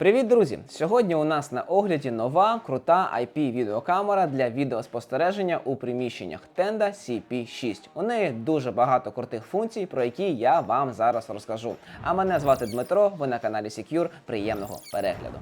Привіт, друзі! Сьогодні у нас на огляді нова крута IP-відеокамера для відеоспостереження у приміщеннях Tenda CP6. У неї дуже багато крутих функцій, про які я вам зараз розкажу. А мене звати Дмитро. Ви на каналі Secure. Приємного перегляду.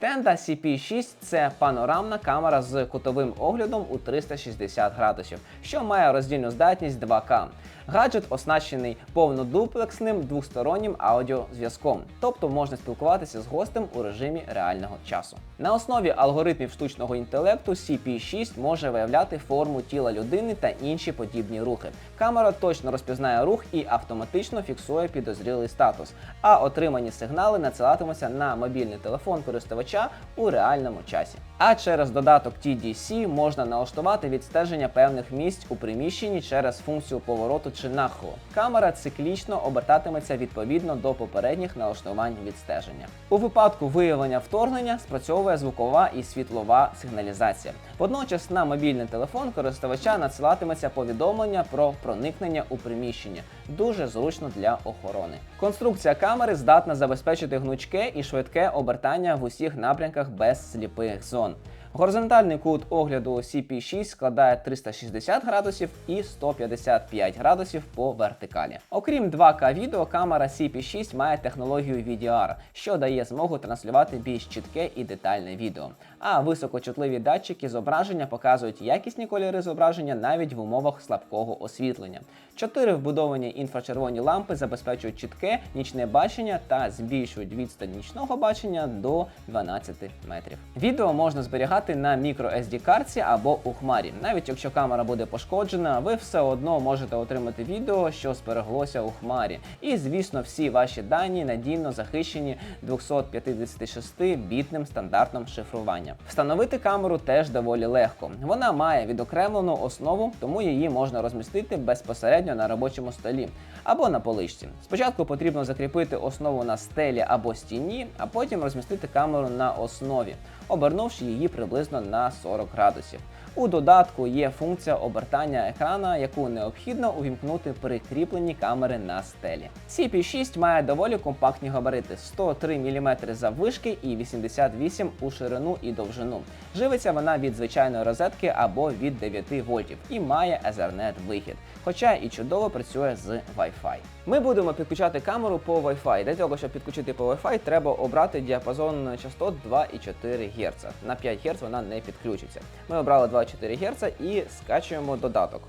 Tenda CP6 це панорамна камера з кутовим оглядом у 360 градусів, що має роздільну здатність 2К. Гаджет оснащений повнодуплексним двостороннім аудіозв'язком, тобто можна спілкуватися з гостем у режимі реального часу. На основі алгоритмів штучного інтелекту CP6 може виявляти форму тіла людини та інші подібні рухи. Камера точно розпізнає рух і автоматично фіксує підозрілий статус, а отримані сигнали надсилатимуться на мобільний телефон користувача у реальному часі. А через додаток TDC можна налаштувати відстеження певних місць у приміщенні через функцію повороту чи нахилу. Камера циклічно обертатиметься відповідно до попередніх налаштувань відстеження. У випадку виявлення вторгнення спрацьовує звукова і світлова сигналізація. Водночас на мобільний телефон користувача надсилатиметься повідомлення про проникнення у приміщення. Дуже зручно для охорони. Конструкція камери здатна забезпечити гнучке і швидке обертання в усіх напрямках без сліпих зон. Горизонтальний кут огляду CP6 складає 360 градусів і 155 градусів по вертикалі. Окрім 2К відео, камера CP6 має технологію VDR, що дає змогу транслювати більш чітке і детальне відео. А високочутливі датчики зображення показують якісні кольори зображення навіть в умовах слабкого освітлення. Чотири вбудовані інфрачервоні лампи забезпечують чітке нічне бачення та збільшують відстань нічного бачення до 12 метрів. Відео можна зберігати на microSD картці або у хмарі. Навіть якщо камера буде пошкоджена, ви все одно можете отримати відео, що збереглося у хмарі. І звісно, всі ваші дані надійно захищені 256-бітним стандартом шифрування. Встановити камеру теж доволі легко. Вона має відокремлену основу, тому її можна розмістити безпосередньо на робочому столі або на поличці. Спочатку потрібно закріпити основу на стелі або стіні, а потім розмістити камеру на основі, обернувши її приблизно на 40 градусів. У додатку є функція обертання екрана, яку необхідно увімкнути при кріпленні камери на стелі. CP6 має доволі компактні габарити 103 мм заввишки і 88 у ширину і довжину. Живиться вона від звичайної розетки або від 9 вольтів і має Ethernet вихід, хоча і чудово працює з Wi-Fi. Ми будемо підключати камеру по Wi-Fi. Для того, щоб підключити по Wi-Fi, треба обрати діапазон частот 2,4 Гц. На 5 Гц вона не підключиться. Ми обрали 2,4 Гц і скачуємо додаток.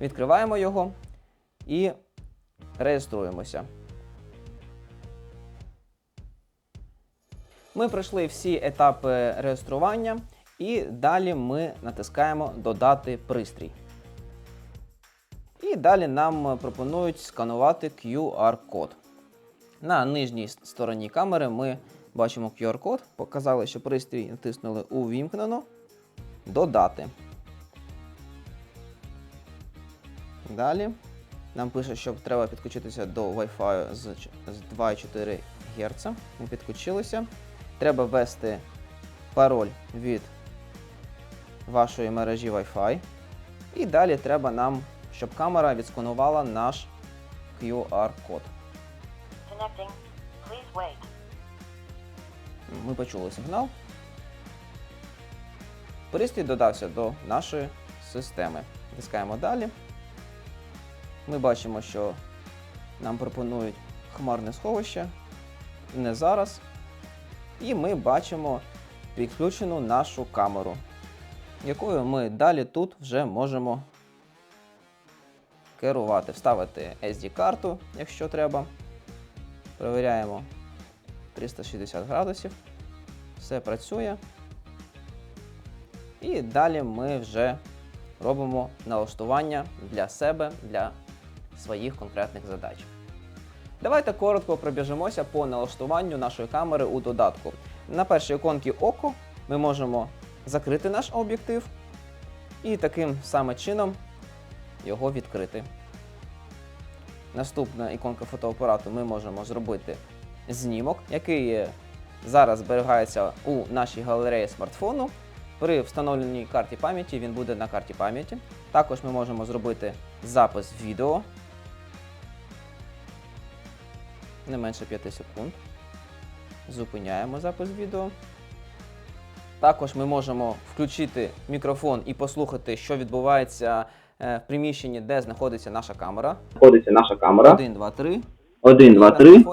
Відкриваємо його і реєструємося. Ми пройшли всі етапи реєстрування і далі ми натискаємо Додати пристрій. І далі нам пропонують сканувати QR-код. На нижній стороні камери ми бачимо QR-код, показали, що пристрій натиснули Увімкнено. Додати. Далі нам пише, що треба підключитися до Wi-Fi з, з 2,4 Гц. Ми підключилися. Треба ввести пароль від вашої мережі Wi-Fi. І далі треба нам, щоб камера відсканувала наш QR-код. Ми почули сигнал. Пристрій додався до нашої системи. Тискаємо далі. Ми бачимо, що нам пропонують хмарне сховище. Не зараз. І ми бачимо підключену нашу камеру, якою ми далі тут вже можемо керувати, вставити SD-карту, якщо треба. Перевіряємо 360 градусів. Все працює. І далі ми вже робимо налаштування для себе, для своїх конкретних задач. Давайте коротко пробіжимося по налаштуванню нашої камери у додатку. На першій іконці око ми можемо закрити наш об'єктив і таким саме чином його відкрити. Наступна іконка фотоапарату ми можемо зробити знімок, який зараз зберігається у нашій галереї смартфону. При встановленій карті пам'яті він буде на карті пам'яті. Також ми можемо зробити запис відео не менше 5 секунд. Зупиняємо запис відео. Також ми можемо включити мікрофон і послухати, що відбувається е, в приміщенні, де знаходиться наша камера. знаходиться наша камера. 1, 2, 3. 1, 2, 3.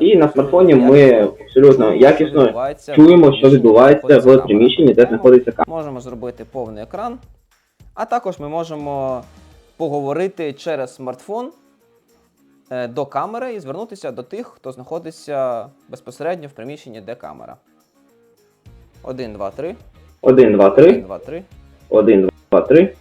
І на смартфоні ми абсолютно якісно чуємо, що відбувається в приміщенні, де знаходиться камера. Можемо зробити повний екран, а також ми можемо поговорити через смартфон е, до камери і звернутися до тих, хто знаходиться безпосередньо в приміщенні, де камера. 1, 2, 3. 1, 2, 1, 3. 2, 3. 1, 2, 3.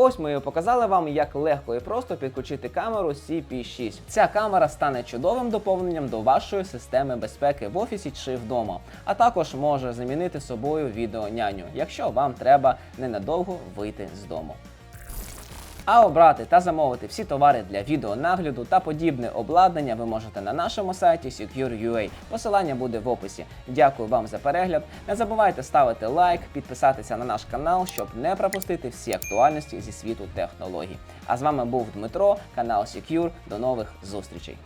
Ось ми показали вам, як легко і просто підключити камеру CP6. Ця камера стане чудовим доповненням до вашої системи безпеки в офісі чи вдома, а також може замінити собою відеоняню, якщо вам треба ненадовго вийти з дому. А обрати та замовити всі товари для відеонагляду та подібне обладнання ви можете на нашому сайті Secure.ua. Посилання буде в описі. Дякую вам за перегляд. Не забувайте ставити лайк, підписатися на наш канал, щоб не пропустити всі актуальності зі світу технологій. А з вами був Дмитро, канал Secure. До нових зустрічей.